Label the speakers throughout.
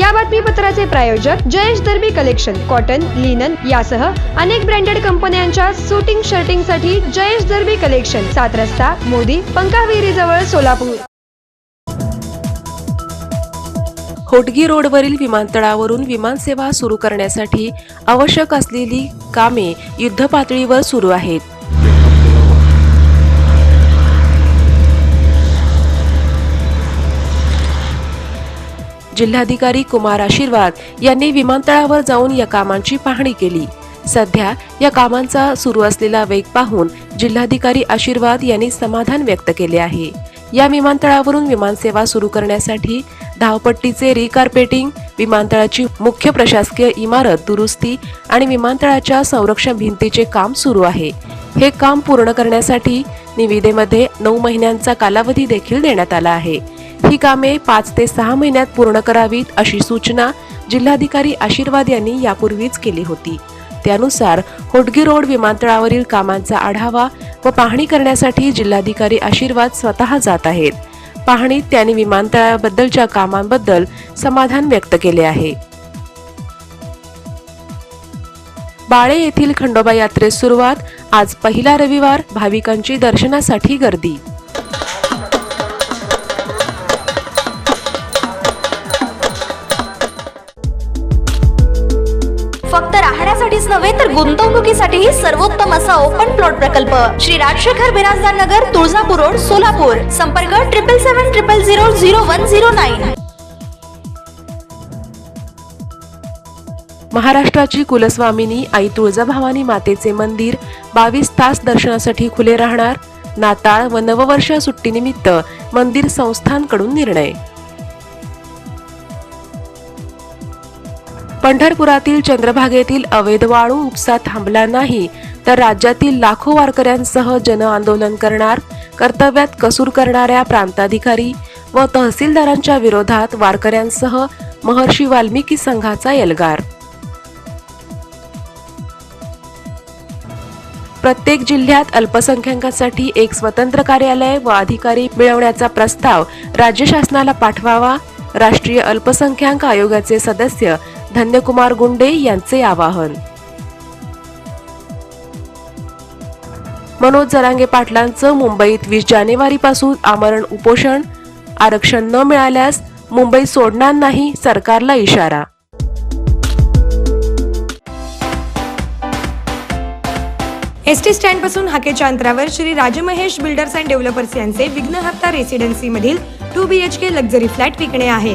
Speaker 1: या बातमीपत्राचे प्रायोजक Jayesh Darbi collection cotton linen यासह अनेक ब्रँडेड कंपन्यांच्या सुटिंग शर्टिंगसाठी जयेश दर्बी कलेक्शन सात रस्ता मोदी पंकाविहिरी जवळ सोलापूर.
Speaker 2: होटगी रोडवरील विमानतळावरून विमानसेवा सुरू करण्यासाठी आवश्यक असलेली कामे युद्धपातळीवर सुरू आहेत. जिल्हाधिकारी कुमार आशीर्वाद यांनी विमानतळावर जाऊन या कामांची पाहणी केली. सध्या या कामांचा सुरू असलेला वेग पाहून जिल्हाधिकारी आशीर्वाद यांनी समाधान व्यक्त केले आहे. या विमानतळावरून विमानसेवा सुरू करण्यासाठी धावपट्टीचे रिकार्पेटिंग विमानतळाची मुख्य प्रशासकीय इमारत दुरुस्ती आणि विमानतळाच्या संरक्षण भिंतीचे काम सुरू आहे. हे काम पूर्ण करण्यासाठी निविदेमध्ये नऊ महिन्यांचा कालावधी देखील देण्यात आला आहे. ही कामे पाच ते सहा महिन्यात पूर्ण करावीत अशी सूचना जिल्हाधिकारी आशीर्वाद यांनी यापूर्वीच केली होती. त्यानुसार होटगी रोड विमानतळावरील कामांचा आढावा व पाहणी करण्यासाठी जिल्हाधिकारी आशीर्वाद स्वतः जात आहेत. पाहणीत त्यांनी विमानतळाबद्दलच्या कामांबद्दल समाधान व्यक्त केले आहे. बाळे येथील खंडोबा यात्रेस सुरुवात. आज पहिला रविवार. भाविकांची दर्शनासाठी गर्दी.
Speaker 3: राहण्यासाठीच नव्हे तर गुंतवणुकीसाठीही सर्वोत्तम असा ओपन प्लॉट प्रकल्प. श्री राजशेखर बिराजदार नगर तुळजापूर रोड सोलापूर. संपर्क triple seven triple zero zero one zero nine
Speaker 2: महाराष्ट्राची कुलस्वामिनी आई तुळजाभवानी मातेचे मंदिर बावीस तास दर्शनासाठी खुले राहणार. नाताळ व नववर्ष सुट्टीनिमित्त मंदिर संस्थांकडून निर्णय. पंढरपुरातील चंद्रभागेतील अवैध वाळू उपसा थांबला नाही तर राज्यातील लाखो वारकऱ्यांसह जन आंदोलन करणार कर्तव्यात कसूर करणाऱ्या प्रांताधिकारी व तहसीलदारांच्या विरोधात वारकऱ्यांसह महर्षी वाल्मिकी संघाचा एल्गार. प्रत्येक जिल्ह्यात अल्पसंख्याकांसाठी एक स्वतंत्र कार्यालय व अधिकारी मिळवण्याचा प्रस्ताव राज्य शासनाला पाठवावा राष्ट्रीय अल्पसंख्याक आयोगाचे सदस्य धन्यकुमार गुंडे यांचे आवाहन. मनोज जरांगे पाटलांचं मुंबईत वीस जानेवारीपासून आमरण उपोषण. आरक्षण न मिळाल्यास मुंबई सोडणार नाही सरकारला इशारा.
Speaker 1: एस टी स्टँडपासून हाकेच्या अंतरावर Shri Rajmahesh builders and developers यांचे विघ्नहत्ता रेसिडेन्सी मधील two B H K luxury flat विकणे आहे.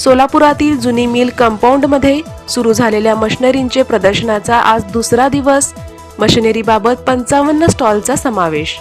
Speaker 2: सोलापुरातील जुनी मिल कंपाऊंडमध्ये सुरू झालेल्या मशिनरींचे प्रदर्शनाचा आज दुसरा दिवस. मशिनरीबाबत पंचावन्न स्टॉलचा समावेश.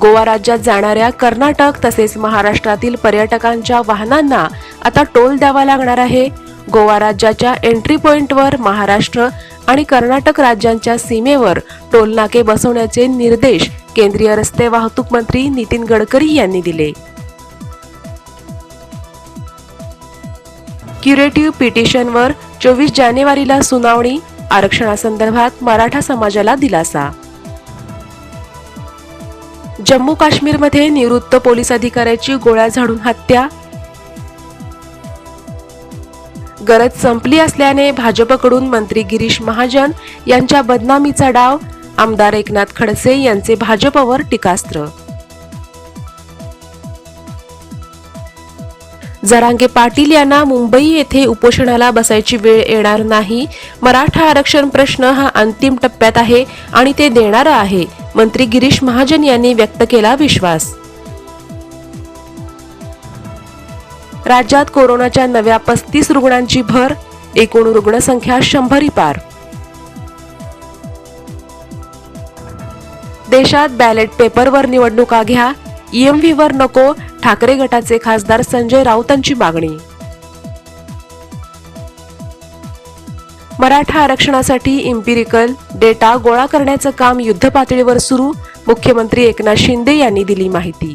Speaker 2: गोवा राज्यात जाणाऱ्या कर्नाटक तसेच महाराष्ट्रातील पर्यटकांच्या वाहनांना आता टोल द्यावा लागणार आहे. गोवा राज्याच्या एंट्री पॉइंटवर महाराष्ट्र आणि कर्नाटक राज्यांच्या सीमेवर टोलनाके बसवण्याचे निर्देश केंद्रीय रस्ते वाहतूक मंत्री नितीन गडकरी यांनी दिले. क्युरेटिव्ह पिटिशनवर चोवीस जानेवारीला सुनावणी आरक्षणासंदर्भात मराठा समाजाला दिलासा. जम्मू काश्मीरमध्ये निवृत्त पोलीस अधिकाऱ्याची गोळ्या झाडून हत्या. गरज संपली असल्याने भाजपकडून मंत्री गिरीश महाजन यांच्या बदनामीचा डाव आमदार एकनाथ खडसे यांचे भाजपवर टीकास्त्र. जरांगे पाटील यांना मुंबई येथे उपोषणाला बसायची वेळ येणार नाही. मराठा आरक्षण प्रश्न हा अंतिम टप्प्यात आहे आणि ते देणारं आहे मंत्री गिरीश महाजन यांनी व्यक्त केला विश्वास. राज्यात कोरोनाच्या नव्या पस्तीस रुग्णांची भर एकूण रुग्णसंख्या शंभरी पार. देशात बॅलेट पेपरवर निवडणुका घ्या ईएमव्हीवर नको ठाकरे गटाचे खासदार संजय राऊतांची मागणी. मराठा आरक्षणासाठी इम्पिरिकल डेटा गोळा करण्याचं काम युद्धपातळीवर सुरू मुख्यमंत्री एकनाथ शिंदे यांनी दिली माहिती.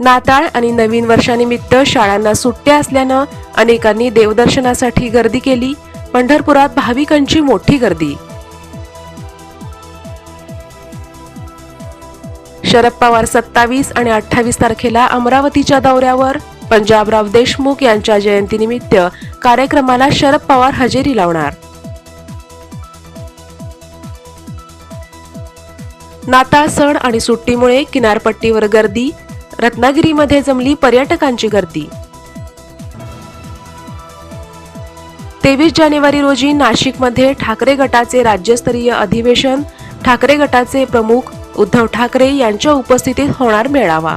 Speaker 2: नाताळ आणि नवीन वर्षानिमित्त शाळांना सुट्ट्या असल्यानं अनेकांनी देवदर्शनासाठी गर्दी केली. पंढरपुरात भाविकांची मोठी गर्दी. शरद पवार सत्तावीस आणि अठ्ठावीस तारखेला अमरावतीच्या दौऱ्यावर पंजाबराव देशमुख यांच्या जयंतीनिमित्त कार्यक्रमाला शरद पवार हजेरी लावणार. नाताळ सण आणि सुट्टीमुळे किनारपट्टीवर गर्दी रत्नागिरीमध्ये जमली पर्यटकांची गर्दी. तेवीस जानेवारी रोजी नाशिकमध्ये ठाकरे गटाचे राज्यस्तरीय अधिवेशन ठाकरे गटाचे प्रमुख उद्धव ठाकरे यांच्या उपस्थितीत होणार मेळावा.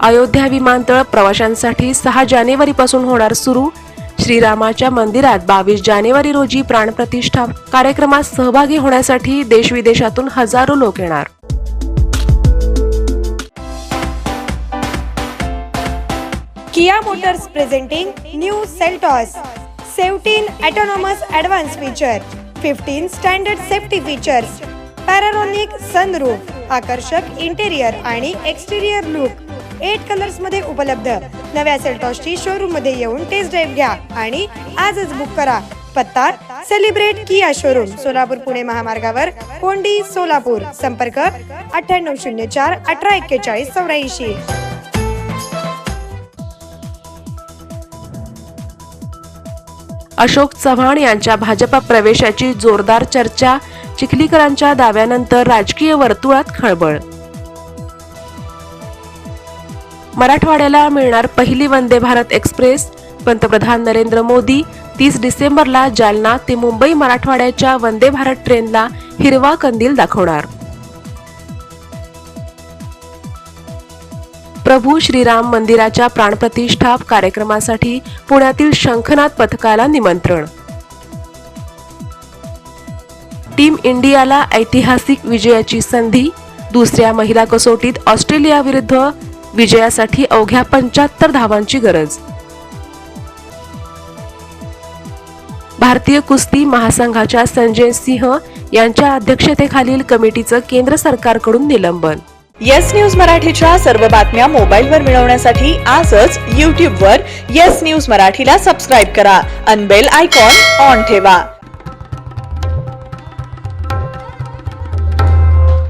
Speaker 2: अयोध्या विमानतळ प्रवाशांसाठी सहा जानेवारीपासून होणार सुरू श्रीरामाच्या मंदिरात बावीस जानेवारी रोजी प्राणप्रतिष्ठा कार्यक्रमात सहभागी होण्यासाठी देशविदेशातून हजारो लोक येणार.
Speaker 1: Kia motors presenting new Seltos seventeen autonomous advance feature fifteen standard safety features panoramic sunroof आकर्षक इंटेरियर आणि एक्सटेरियर लुक. एट कलर्समध्ये उपलब्ध. नव्या सेल्टॉसची शोरूममध्ये येऊन टेस्ट ड्राईव्ह घ्या आणि आजच बुक करा. पत्ता celebrate Kia showroom Solapur Pune महामार्गावर कोंडी सोलापूर. संपर्क अठ्ठ्याण्णव शून्य चार अठरा एक्केचाळीस चौऱ्याऐंशी.
Speaker 2: अशोक चव्हाण यांच्या भाजपा प्रवेशाची जोरदार चर्चा चिखलीकरांच्या दाव्यानंतर राजकीय वर्तुळात खळबळ मराठवाड्याला मिळणार पहिली वंदे भारत एक्सप्रेस. पंतप्रधान नरेंद्र मोदी तीस डिसेंबरला जालना ते मुंबई मराठवाड्याच्या वंदे भारत ट्रेनला हिरवा कंदील दाखवणार. प्रभू श्रीराम मंदिराच्या प्राणप्रतिष्ठा कार्यक्रमासाठी पुण्यातील शंखनाथ पथकाला निमंत्रण. टीम इंडियाला ऐतिहासिक विजयाची संधी. दुसऱ्या महिला कसोटीत ऑस्ट्रेलियाविरुद्ध विजयासाठी अवघ्या पंच्याहत्तर धावांची गरज. भारतीय कुस्ती महासंघाच्या संजय सिंह यांच्या अध्यक्षतेखालील कमिटीचं केंद्र सरकारकडून निलंबन.
Speaker 4: येस न्यूज मराठीच्या सर्व बातम्या मोबाईलवर मिळवण्यासाठी आजच यूट्यूबवर येस न्यूज मराठीला सबस्क्राईब करा. अनबेल आयकॉन ऑन ठेवा.